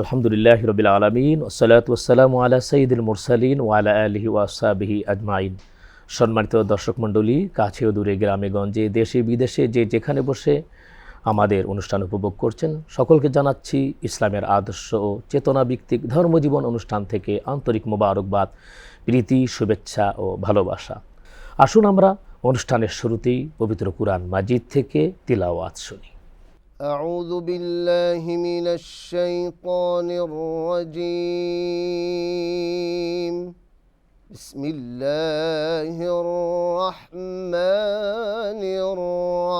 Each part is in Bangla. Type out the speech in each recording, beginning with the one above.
আলহামদুলিল্লাহ রবিল আলমিন ওসালাত ওসালাম আলা সঈদুল মুরসালিন ওয়ালা আলহি ওয়াসাবিহি আজমাইন। সম্মানিত দর্শক মণ্ডলী, কাছে দূরে গ্রামে, গঞ্জে, দেশে, বিদেশে যে যেখানে বসে আমাদের অনুষ্ঠান উপভোগ করছেন, সকলকে জানাচ্ছি ইসলামের আদর্শ ও চেতনা ভিত্তিক ধর্মজীবন অনুষ্ঠান থেকে আন্তরিক মোবারকবাদ, প্রীতি, শুভেচ্ছা ও ভালোবাসা। আসুন আমরা অনুষ্ঠানের শুরুতেই পবিত্র কুরআন মাজিদ থেকে তিলাওয়াত শুনি। أعوذ بالله من الشيطان الرجيم. بسم الله الرحمن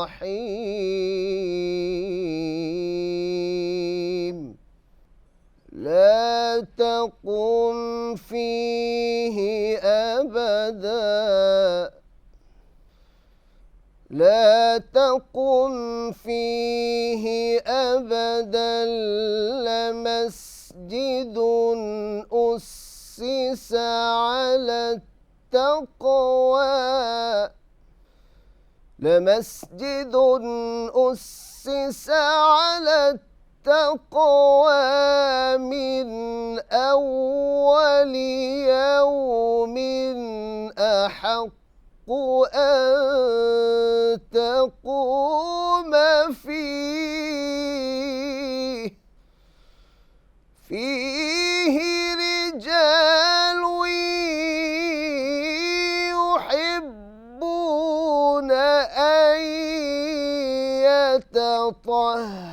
الرحيم. لا تقم فيه أبداً. لا تقم فيه أسس على التقوى. لمسجد أسس على التقوى من أول يوم أحق أن تقوم فيه. فيه يتطهروا.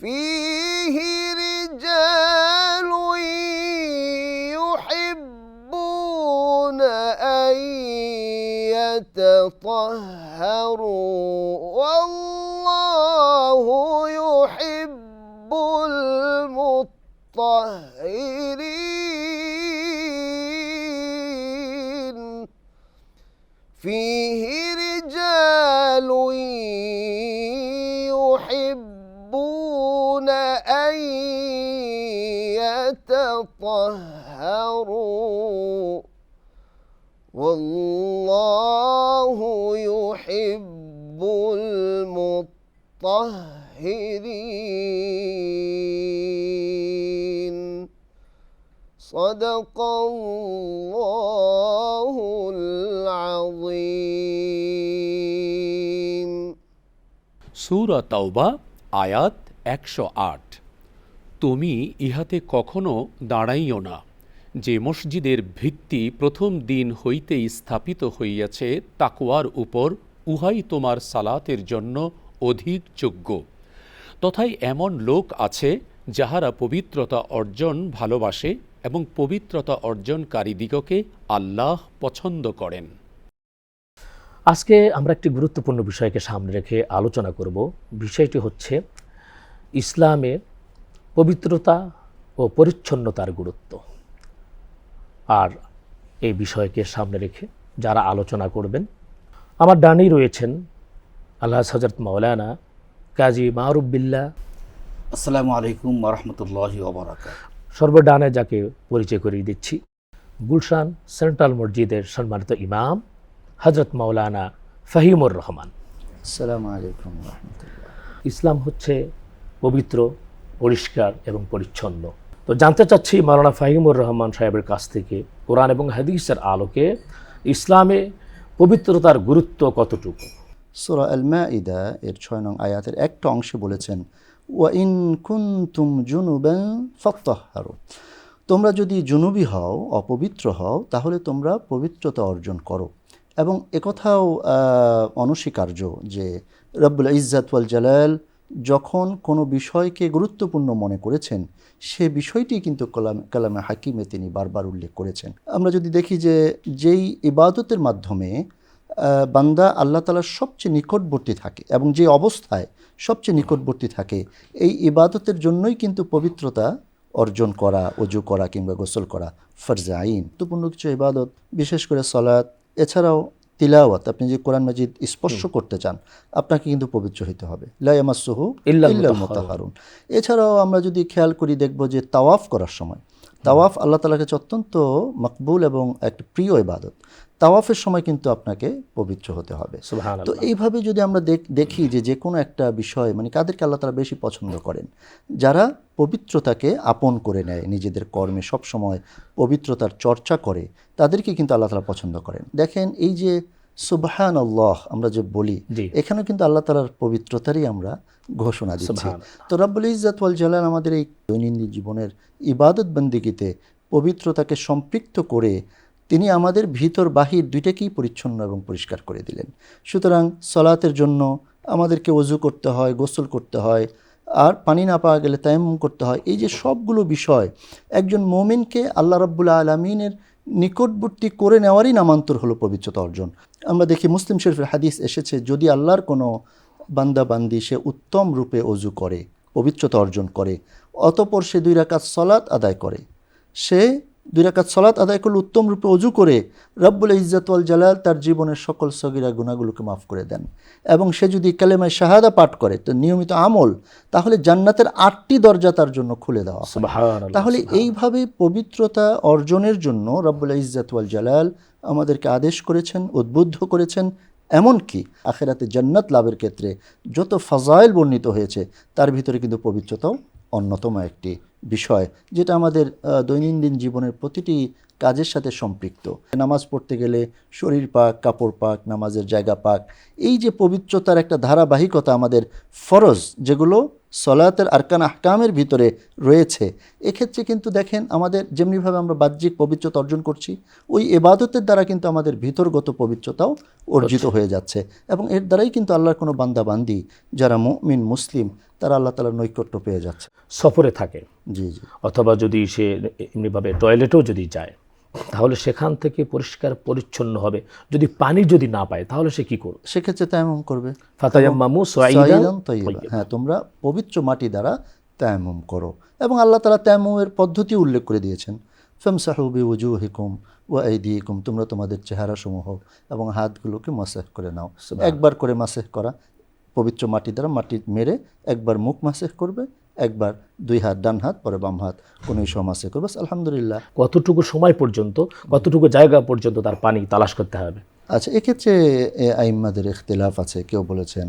فيه رجال يحبون أن يتطهروا. والله تطهروا والله يحب المطهرين. صدق الله العظيم. سورة توبة آيات 108 তুমি ইহাতে কখনো দাঁড়াইও না। যে মসজিদের ভিত্তি প্রথম দিন হইতেই স্থাপিত হইয়াছে তাকুয়ার উপর, উহাই তোমার সালাতের জন্য অধিক যোগ্য। তথায় এমন লোক আছে, যাহারা পবিত্রতা অর্জন ভালোবাসে এবং পবিত্রতা অর্জনকারীদিগকে আল্লাহ পছন্দ করেন। আজকে আমরা একটি গুরুত্বপূর্ণ বিষয়কে সামনে রেখে আলোচনা করব। বিষয়টি হচ্ছে ইসলামে পবিত্রতা ও পরিচ্ছন্নতার গুরুত্ব। আর এই বিষয়কে সামনে রেখে যারা আলোচনা করবেন আমার ডানেই রয়েছেন আল্লাহ হজরত মৌলানা কাজী মারুবিল্লা আসসালামু আলাইকুম ওরহমতুল্লাহি ওবরাকাত সর্বডানে যাকে পরিচয় করিয়ে দিচ্ছি গুলশান সেন্ট্রাল মসজিদের সম্মানিত ইমাম হজরত মৌলানা ফাহিমুর রহমান। আসসালামু আলাইকুম ইসলাম হচ্ছে পবিত্র পরিষ্কার এবং পরিচ্ছন্ন। তো জানতে চাচ্ছি মাওলানা ফাহিমুর রহমান সাহেবের কাছ থেকে, কোরআন এবং হাদিসের আলোকে ইসলামে পবিত্রতার গুরুত্ব কতটুকু? সুরা আল মাইদা এর ছয় নং আয়াতের একটা অংশে বলেছেন, ওয়া ইন কুনতুম জুনুবান ফাত্তাহহারু তোমরা যদি জুনুবি হও, অপবিত্র হও, তাহলে তোমরা পবিত্রতা অর্জন করো। এবং একথাও অনস্বীকার্য যে রব্বুল ইজ্জাত ওয়াল জালাল যখন কোনো বিষয়কে গুরুত্বপূর্ণ মনে করেছেন, সে বিষয়টি কিন্তু কালাম, কালামে হাকিমে তিনি বারবার উল্লেখ করেছেন। আমরা যদি দেখি যে যেই ইবাদতের মাধ্যমে বান্দা আল্লাহ তালার সবচেয়ে নিকটবর্তী থাকে এবং যে অবস্থায় সবচেয়ে নিকটবর্তী থাকে, এই ইবাদতের জন্যই কিন্তু পবিত্রতা অর্জন করা, অজু করা কিংবা গোসল করা ফরজে আইন। গুরুত্বপূর্ণ কিছু ইবাদত, বিশেষ করে সলাৎ। এছাড়াও তিলাওয়াত আপনি যে কোরআন মাজিদ স্পর্শ করতে চান আপনাকে কিন্তু পবিত্র হতে হবে। ইল্লাল মুতাহহারুন এছাড়াও আমরা যদি খেয়াল করি দেখব যে তাওয়াফ করার সময় তাওয়াফ আল্লাহ তালার কাছে অত্যন্ত মকবুল এবং একটা প্রিয় ইবাদত। তাওয়াফের সময় কিন্তু আপনাকে পবিত্র হতে হবে। তো এইভাবে যদি আমরা দেখ- দেখি যে যে কোনো একটা বিষয় মানে কাদেরকে আল্লাহ তালা বেশি পছন্দ করেন যারা পবিত্রতাকে আপন করে নেয় নিজেদের কর্মে সব সময় পবিত্রতার চর্চা করে তাদেরকে কিন্তু আল্লাহ তালা পছন্দ করেন দেখেন এই যে সুবহান আল্লাহ আমরা যে বলি। এখানে কিন্তু আল্লাহ তালার পবিত্রতারই আমরা ঘোষণা দিচ্ছি। তো রাব্বুল ইজ্জাত ওয়াল জালাল আমাদের এই দৈনন্দিন জীবনের ইবাদত বন্দিগিতে পবিত্রতাকে সম্পৃক্ত করে তিনি আমাদের ভিতর বাহির দুইটাকেই পরিচ্ছন্ন এবং পরিষ্কার করে দিলেন সুতরাং সলাতের জন্য আমাদেরকে অজু করতে হয় গোসল করতে হয় আর পানি না পাওয়া গেলে তায়াম্মুম করতে হয়। এই যে সবগুলো বিষয়, একজন মোমিনকে আল্লাহ রাব্বুল আলমিনের নিকটবর্তী করে নেওয়ারই নামান্তর হলো পবিত্রতা অর্জন। আমরা দেখি মুসলিম শরীফের হাদিস এসেছে, যদি আল্লাহর কোনো বান্দাবান্দি সে উত্তম রূপে অজু করে, পবিত্রতা অর্জন করে, অতপর সে দুই রাকাত সলাৎ আদায় করে। সে দুই রাকাত সলাৎ আদায় করলে উত্তম রূপে অজু করে রব্বুল ইজ্জাতুল জালাল তার জীবনের সকল সগিরা গুণাগুলোকে মাফ করে দেন। এবং সে যদি কালেমায় শাহাদা পাঠ করে তো নিয়মিত আমল তাহলে জান্নাতের আটটি দরজা তার জন্য খুলে দেওয়া তাহলে এইভাবে পবিত্রতা অর্জনের জন্য রব্বুল ইজ্জাতুল জালাল আমাদেরকে আদেশ করেছেন উদ্বুদ্ধ করেছেন। এমনকি আখেরাতে জান্নাত লাভের ক্ষেত্রে যত ফাজাইল বর্ণিত হয়েছে তার ভিতরে কিন্তু পবিত্রতাও অন্যতম একটি বিষয়, যেটা আমাদের দৈনন্দিন জীবনের প্রতিটি কাজের সাথে সম্পৃক্ত। নামাজ পড়তে গেলে শরীর পাক, কাপড় পাক, নামাজের জায়গা পাক, এই যে পবিত্রতার একটা ধারাবাহিকতা আমাদের ফরজ, যেগুলো সলাতের আরকান আহকামের ভিতরে রয়েছে। এক্ষেত্রে কিন্তু দেখেন আমাদের যেমনিভাবে আমরা বাহ্যিক পবিত্রতা অর্জন করছি ওই এবাদতের দ্বারা কিন্তু আমাদের ভিতরগত পবিত্রতাও অর্জিত হয়ে যাচ্ছে এবং এর দ্বারাই কিন্তু আল্লাহর কোনো বান্দাবান্দি যারা মুমিন মুসলিম তারা আল্লাহ তালার নৈকট্য পেয়ে যাচ্ছে। সফরে থাকে। জি জি। অথবা যদি সে এমনিভাবে টয়লেটেও যদি যায় তাহলে সেখান থেকে পরিষ্কার পরিচ্ছন্ন হবে। যদি পানি যদি না পায় তাহলে সে কি করবে? সেক্ষেত্রে তায়াম্মুম করবে। ফাতায়াম্মামু সাইদান হ্যাঁ তোমরা পবিত্র মাটি দ্বারা তায়াম্মুম করো। এবং আল্লাহ তালা তায়াম্মুমের পদ্ধতি উল্লেখ করে দিয়েছেন। ফেমসাহুবি উজু হিকুম ও আইদিকুম তোমরা তোমাদের চেহারা সমূহ এবং হাতগুলোকে মাসেহ করে নাও। একবার করে মাসেহ করা। পবিত্র মাটি দ্বারা মাটি মেরে একবার মুখ মাসেহ করবে একবার দুই হাত ডান হাত পরে বাম হাত। কোনো সময় মাসেহ করবে। আলহামদুলিল্লাহ। কতটুকু সময় পর্যন্ত কতটুকু জায়গা পর্যন্ত তার পানি তালাশ করতে হবে? আচ্ছা এক্ষেত্রে আইম্মাদের ইখতিলাফ আছে। কেউ বলেছেন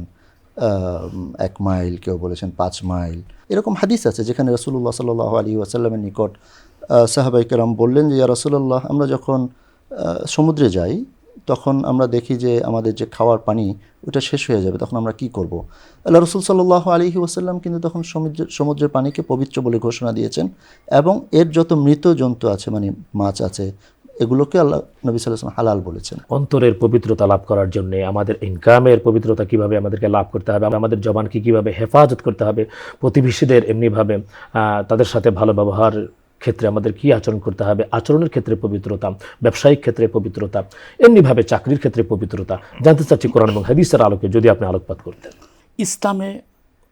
এক মাইল কেউ বলেছেন পাঁচ মাইল। এরকম হাদিস আছে যেখানে রসুল্লাহ সাল আলী ওয়াসাল্লামের নিকট সাহাবাই কেরাম বললেন যে ইয়া রসুল্লাহ আমরা যখন সমুদ্রে যাই তখন আমরা দেখি যে আমাদের যে খাওয়ার পানি, ওটা শেষ হয়ে যাবে, তখন আমরা কি করব? আল্লাহ রসুল সাল্লাহ আলহি ওয়াসাল্লাম কিন্তু তখন সমুদ্রের সমুদ্রের পানিকে পবিত্র বলে ঘোষণা দিয়েছেন এবং এর যত মৃত জন্তু আছে মানে মাছ আছে, এগুলোকে আল্লাহ নবী সাল্লাম হালাল বলেছেন। অন্তরের পবিত্রতা লাভ করার জন্য, আমাদের ইনকামের পবিত্রতা কীভাবে আমাদেরকে লাভ করতে হবে, আমাদের জবানকে কীভাবে হেফাজত করতে হবে, প্রতিবেশীদের এমনিভাবে তাদের সাথে ভালো ব্যবহার ক্ষেত্রে আমাদের কি আচরণ করতে হবে? আচরণের ক্ষেত্রে পবিত্রতা, ব্যবসায়িক ক্ষেত্রে পবিত্রতা, এমনিভাবে চাকরির ক্ষেত্রে পবিত্রতা। জানতে চাচ্ছি কোরআন এবং হাদিসের আলোকে যদি আপনি আলোকপাত করতেন। ইসলামে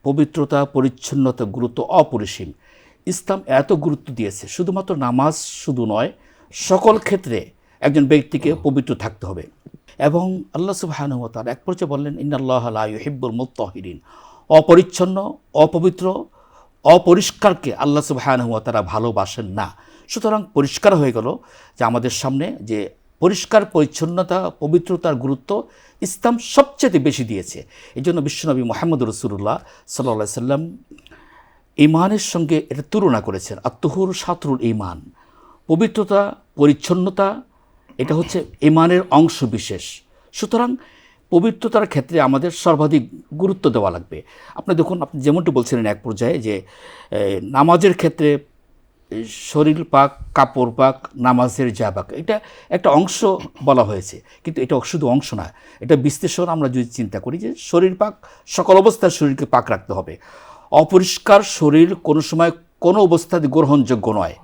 পবিত্রতা, পরিচ্ছন্নতা গুরুত্ব অপরিসীম। ইসলাম এত গুরুত্ব দিয়েছে, শুধুমাত্র নামাজ শুধু নয়, সকল ক্ষেত্রে একজন ব্যক্তিকে পবিত্র থাকতে হবে। এবং আল্লাহ সুবাহানুমতার এক পর্যায়ে বললেন, ইন্নাল্লাহ হিব্বুল মুত্তাহিরিন। অপরিচ্ছন্ন, অপবিত্র অপরিষ্কারকে আল্লাহ সুবাহানুমতারা ভালোবাসেন না। সুতরাং পরিষ্কার হয়ে গেল যে আমাদের সামনে যে পরিষ্কার, পরিচ্ছন্নতা, পবিত্রতার গুরুত্ব ইসলাম সবচেয়ে বেশি দিয়েছে। এই জন্য বিশ্বনবী মোহাম্মদ রসুল্লাহ সাল্লা সাল্লাম ইমানের সঙ্গে এটা তুলনা করেছেন। আত্মহুর সাতরুল ইমান পবিত্রতা, পরিচ্ছন্নতা, এটা হচ্ছে ইমানের অংশ বিশেষ। সুতরাং পবিত্রতার ক্ষেত্রে আমাদের সর্বাধিক গুরুত্ব দেওয়া লাগবে। আপনি দেখুন, আপনি যেমনটি বলছিলেন এক পর্যায়ে যে নামাজের ক্ষেত্রে শরীর পাক, কাপড় পাক, নামাজের জাবাক এটা একটা অংশ বলা হয়েছে। কিন্তু এটা শুধু অংশ না, এটা বিশ্লেষণ আমরা যদি চিন্তা করি যে, শরীর পাক, সকল অবস্থায় শরীরকে পাক রাখতে হবে। অপরিষ্কার শরীর কোনো সময় কোনো অবস্থাতে গ্রহণযোগ্য নয়।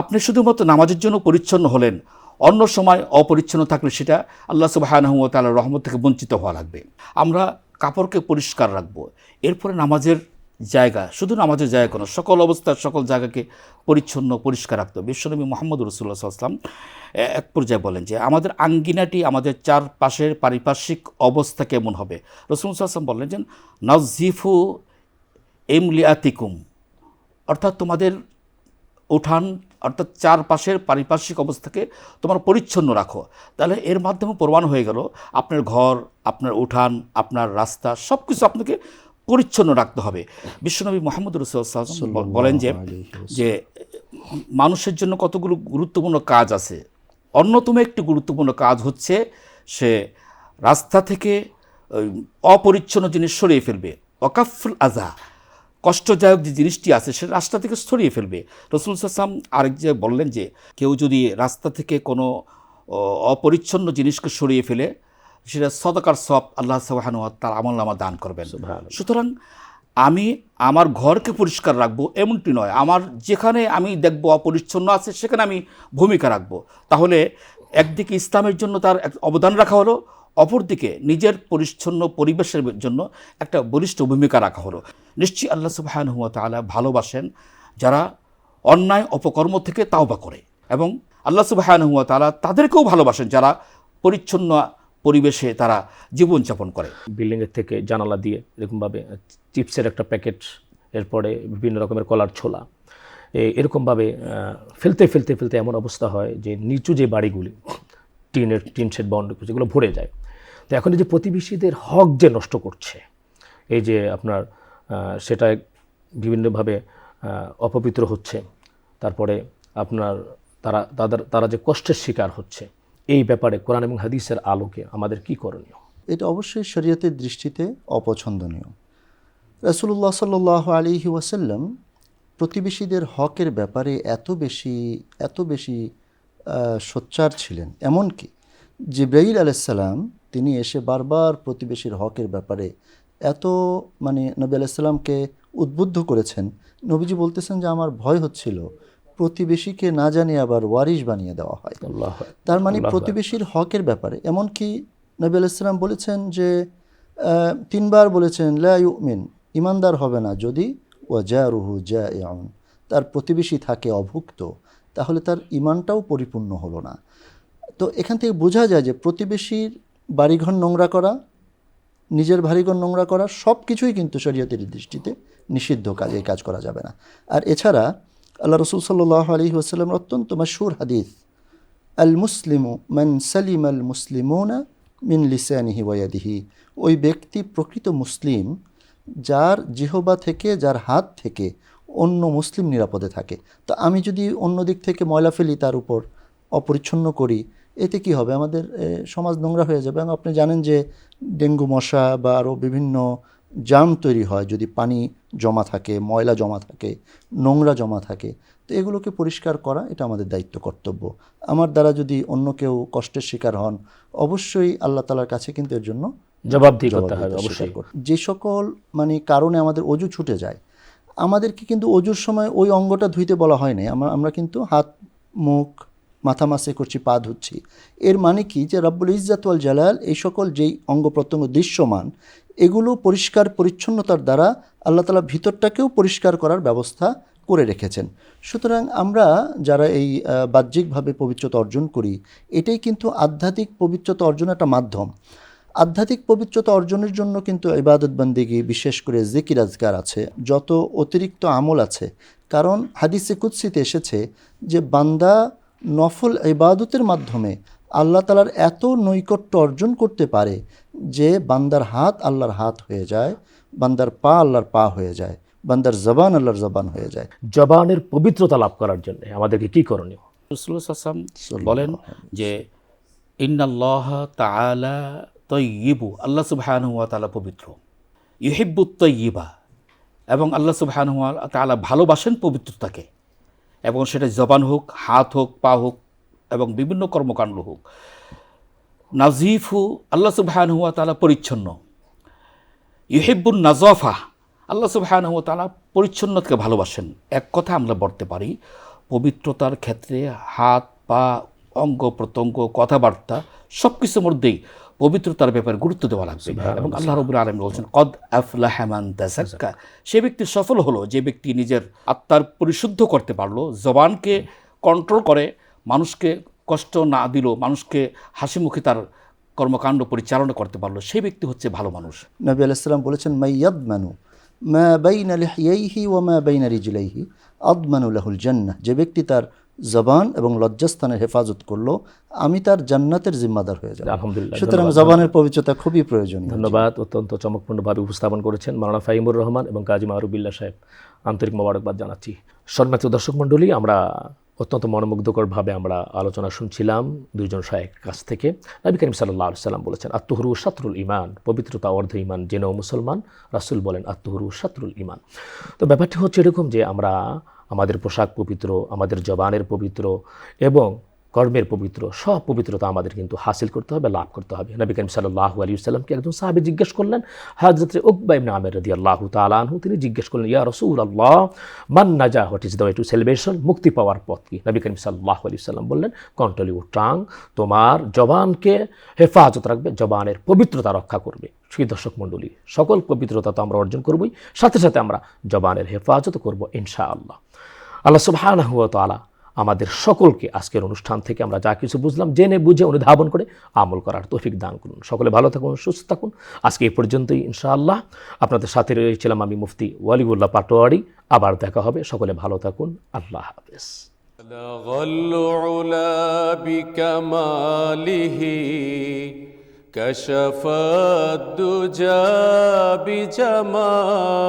আপনি শুধুমাত্র নামাজের জন্য পরিচ্ছন্ন হলেন অন্য সময় অপরিচ্ছন্ন থাকলে সেটা আল্লাহ সুবাহানহমতাল রহমত থেকে বঞ্চিত হওয়া লাগবে। আমরা কাপড়কে পরিষ্কার রাখব। এরপরে নামাজের জায়গা, শুধু নামাজের জায়গা কোনো সকল অবস্থার সকল জায়গাকে পরিচ্ছন্ন, পরিষ্কার রাখতে হবে। বিশ্বনবী মোহাম্মদ রসুল্লাহ সাল্লাম এক পর্যায়ে বলেন যে, আমাদের আঙ্গিনাটি, আমাদের চারপাশের পারিপার্শ্বিক অবস্থা কেমন হবে? রসুল সাল্লাম বললেন যে নাজিফু এমলিয়াতিকুম অর্থাৎ তোমাদের উঠান অর্থাৎ চারপাশের পারিপার্শ্বিক অবস্থাকে তোমার পরিচ্ছন্ন রাখো। তাহলে এর মাধ্যমে প্রমাণ হয়ে গেল আপনার ঘর আপনার উঠান আপনার রাস্তা সব কিছু আপনাকে পরিচ্ছন্ন রাখতে হবে। বিশ্বনবী মোহাম্মদ রসুল বলেন যে যে মানুষের জন্য কতগুলো গুরুত্বপূর্ণ কাজ আছে। অন্যতম একটি গুরুত্বপূর্ণ কাজ হচ্ছে সে রাস্তা থেকে অপরিচ্ছন্ন জিনিস সরিয়ে ফেলবে। অকাফুল আজা কষ্টদায়ক যে জিনিসটি আছে সে রাস্তা থেকে সরিয়ে ফেলবে। রসুল সাল্লাম আরেক যে বললেন যে কেউ যদি রাস্তা থেকে কোনো অপরিচ্ছন্ন জিনিসকে সরিয়ে ফেলে সেটা সদকার সব আল্লাহ সাবাহানু তার আমল নামা দান করবেন। সুতরাং আমি আমার ঘরকে পরিষ্কার রাখব এমনটি নয়। আমার যেখানে আমি দেখব অপরিচ্ছন্ন আছে সেখানে আমি ভূমিকা রাখব। তাহলে একদিকে ইসলামের জন্য তার অবদান রাখা হলো অপরদিকে নিজের পরিচ্ছন্ন পরিবেশের জন্য একটা বলিষ্ঠ ভূমিকা রাখা হলো। নিশ্চয়ই আল্লাহ সুবাহান হুয়া তালা ভালোবাসেন যারা অন্যায়, অপকর্ম থেকে তাওবা করে এবং আল্লাহ সুবাহান হুয়া তালা তাদেরকেও ভালোবাসেন যারা পরিচ্ছন্ন পরিবেশে তারা জীবনযাপন করে। বিল্ডিংয়ের থেকে জানালা দিয়ে এরকমভাবে চিপসের একটা প্যাকেট, এরপরে বিভিন্ন রকমের কলার ছোলা এরকমভাবে ফেলতে ফেলতে ফেলতে এমন অবস্থা হয় যে নিচু যে বাড়িগুলি, টিনের, টিন শেড যেগুলো ভরে যায় তো এখন এই যে প্রতিবেশীদের হক যে নষ্ট করছে, এই যে আপনার সেটা বিভিন্নভাবে অপবিত্র হচ্ছে, তারপরে আপনার তারা, তাদের, তারা যে কষ্টের শিকার হচ্ছে, এই ব্যাপারে কোরআন এবং হাদিসের আলোকে আমাদের কি করণীয়? এটা অবশ্যই শরীয়তের দৃষ্টিতে অপছন্দনীয়। রাসূলুল্লাহ সাল্লাহ আলী ওয়াসাল্লাম প্রতিবেশীদের হকের ব্যাপারে এত বেশি এত বেশি সোচ্চার ছিলেন। এমনকি জিব্রাইল আলাইসাল্লাম তিনি এসে বারবার প্রতিবেশীর হকের ব্যাপারে এত মানে নবী আলাইসাল্লামকে উদ্বুদ্ধ করেছেন। নবীজি বলতেছেন যে আমার ভয় হচ্ছিল প্রতিবেশীকে না জানিয়ে আবার ওয়ারিশ বানিয়ে দেওয়া হয়। আল্লাহ তার মানে প্রতিবেশীর হকের ব্যাপারে। এমনকি নবী আলাইসালাম বলেছেন যে তিনবার বলেছেন লা ইউমিন ইমানদার হবে না যদি ওয়া জা রুহু জা তার প্রতিবেশী থাকে অভুক্ত তাহলে তার ইমানটাও পরিপূর্ণ হলো না। তো এখান থেকে বোঝা যায় যে প্রতিবেশীর বাড়িঘর নোংরা করা, নিজের বাড়িঘর নোংরা করা সব কিছুই কিন্তু শরীয়তের দৃষ্টিতে নিষিদ্ধ কাজ, এই কাজ করা যাবে না। আর এছাড়া আল্লাহ রসুল সাল্লাহ আলী ওসাল্লামের অত্যন্ত মাসুর হাদিস আল মুসলিমু মান সালিম আল মুসলিমুনা মিন লিসানিহি ওয়াদিহি ওই ব্যক্তি প্রকৃত মুসলিম, যার জিহবা থেকে, যার হাত থেকে অন্য মুসলিম নিরাপদে থাকে। তো আমি যদি অন্য দিক থেকে ময়লা ফেলি তার উপর, অপরিচ্ছন্ন করি এতে কি হবে? আমাদের সমাজ নোংরা হয়ে যাবে। এবং আপনি জানেন যে ডেঙ্গু মশা বা আরও বিভিন্ন জাম তৈরি হয় যদি পানি জমা থাকে ময়লা জমা থাকে নোংরা জমা থাকে। তো এগুলোকে পরিষ্কার করা এটা আমাদের দায়িত্ব কর্তব্য। আমার দ্বারা যদি অন্য কেউ কষ্টের শিকার হন অবশ্যই আল্লাহ তালার কাছে কিন্তু এর জন্য জবাবদিহি করতে হবে অবশ্যই। যে সকল মানে কারণে আমাদের অজু ছুটে যায় আমাদেরকে কিন্তু অজুর সময় ওই অঙ্গটা ধুইতে বলা হয় নাই। আমরা আমরা কিন্তু হাত মুখ মাথা মাসে করছি, পা ধুচ্ছি। এর মানে কি? যে রব্বুল ইজ্জাতুল জালাল, এই সকল যেই অঙ্গ প্রত্যঙ্গ দৃশ্যমান, এগুলো পরিষ্কার পরিচ্ছন্নতার দ্বারা আল্লাহ তালা ভিতরটাকেও পরিষ্কার করার ব্যবস্থা করে রেখেছেন। সুতরাং আমরা যারা এই বাহ্যিকভাবে পবিত্রতা অর্জন করি, এটাই কিন্তু আধ্যাত্মিক পবিত্রতা অর্জনের একটা মাধ্যম। আধ্যাত্মিক পবিত্রতা অর্জনের জন্য কিন্তু ইবাদত বন্দিগি, বিশেষ করে জিকির আজগার আছে, যত অতিরিক্ত আমল আছে। কারণ হাদিসে কুৎসিতে এসেছে যে বান্দা নফল ইবাদতের মাধ্যমে আল্লাহ তালার এত নৈকট্য অর্জন করতে পারে যে বান্দার হাত আল্লাহর হাত হয়ে যায় বান্দার পা আল্লাহর পা হয়ে যায় বান্দার জবান আল্লাহর জবান হয়ে যায়। জবানের পবিত্রতা লাভ করার জন্য আমাদেরকে কি করণীয়? রসুল বলেন যে ইন্নাল্লাহ তাআলা তৈয়িবু। আল্লাহ সুবহানাহু ওয়া তাআলা পবিত্র। ইহিব্বু তৈয়িবা। এবং আল্লাহ সুবহানাহু ওয়া তাআলা ভালোবাসেন পবিত্রতাকে। এবং সেটা জবান হোক, হাত হোক, পা হোক এবং বিভিন্ন কর্মকাণ্ড হোক। নাজিফু আল্লাহ সুবহানাহু ওয়া তালা পরিচ্ছন্ন। ইহিব্বুন নাজফা, আল্লাহ সুবহানাহু ওয়া তালা পরিচ্ছন্নতাকে ভালোবাসেন। এক কথা আমরা বলতে পারি, পবিত্রতার ক্ষেত্রে হাত, পা অঙ্গ প্রত্যঙ্গ কথাবার্তা সব কিছুর মধ্যেই পবিত্রতার ব্যাপারে গুরুত্ব দেওয়া লাগবে। এবং আল্লাহ রবুল আলম বলছেন কদ আফলাহমান তাজাক্কা সে ব্যক্তি সফল হলো যে ব্যক্তি নিজের আত্মার পরিশুদ্ধ করতে পারল জবানকে কন্ট্রোল করে মানুষকে কষ্ট না দিল মানুষকে হাসি মুখে তার কর্মকাণ্ড পরিচালনা করতে পারল সেই ব্যক্তি হচ্ছে ভালো মানুষ। নবী আলাইসাল্লাম বলেছেন মাইয়াদ মানু মা বাইনা লিহিয়াইহি ওয়া মা বাইনা রিজলাইহি আদমানু লাহুল জান্নাহ। যে ব্যক্তি তার জবান এবং লজ্জাস্থানের হেফাজত করল আমি তার জান্নাতের জিম্মাদার হয়ে যাব। আলহামদুলিল্লাহ, সুতরাং জবানের পবিত্রতা খুবই প্রয়োজন ধন্যবাদ অত্যন্ত চমকপূর্ণভাবে উপস্থাপন করেছেন মারানা ফাহিমুর রহমান এবং কাজী মাহরুবিল্লাহ সাহেব। আন্তরিক মোবারকবাদ জানাচ্ছি। সম্মানিত দর্শক মণ্ডলী আমরা অত্যন্ত মনোমুগ্ধকরভাবে আমরা আলোচনা শুনছিলাম দুইজন শায়েকের কাছ থেকে। নবী করিম সাল্লাহ সাল্লাম বলেছেন আত্মহরু শাত্রুল ইমান পবিত্রতা অর্ধ ইমান জেনেও মুসলমান। রাসুল বলেন আত্মহরু শাত্রুল ইমান তো ব্যাপারটি হচ্ছে এরকম যে আমরা আমাদের পোশাক পবিত্র আমাদের জবানের পবিত্র এবং কর্মের পবিত্র, সব পবিত্রতা আমাদের কিন্তু হাসিল করতে হবে, লাভ করতে হবে। নবী করিম সাল্লাহ আলী সাল্লামকে একজন সাহাবি জিজ্ঞেস করলেন হাজরত উকবা ইবনে আমের রদি আল্লাহ তালানহু তিনি জিজ্ঞেস করলেন, ইয়া রসুল আল্লাহ মান নাজা what is the to celebration মুক্তি পাওয়ার পথ কি? নবী করিম সাল্লাহ আলী সাল্লাম বললেন, কন্ট্রোল ইউর তোমার জবানকে হেফাজত রাখবে, জবানের পবিত্রতা রক্ষা করবে। সেই দর্শক মণ্ডলী, সকল পবিত্রতা তো আমরা অর্জন করবই, সাথে সাথে আমরা জবানের হেফাজত করব ইনশা আল্লাহ আল্লাহ তাআলা আমাদের সকলকে আজকের অনুষ্ঠান থেকে আমরা যা কিছু বুঝলাম জেনে বুঝে অনুধাবন করে আমল করার তৌফিক দান করুন সকলে ভালো থাকুন সুস্থ থাকুন আজকে এই পর্যন্তই ইনশাআল্লাহ আপনাদের সাথে রয়েছিলাম আমি মুফতি ওয়ালিউল্লাহ পাটোয়ারি আবার দেখা হবে সকলে ভালো থাকুন আল্লাহ হাফেজ بلغ العلا بكماله كشف الدجى بجماله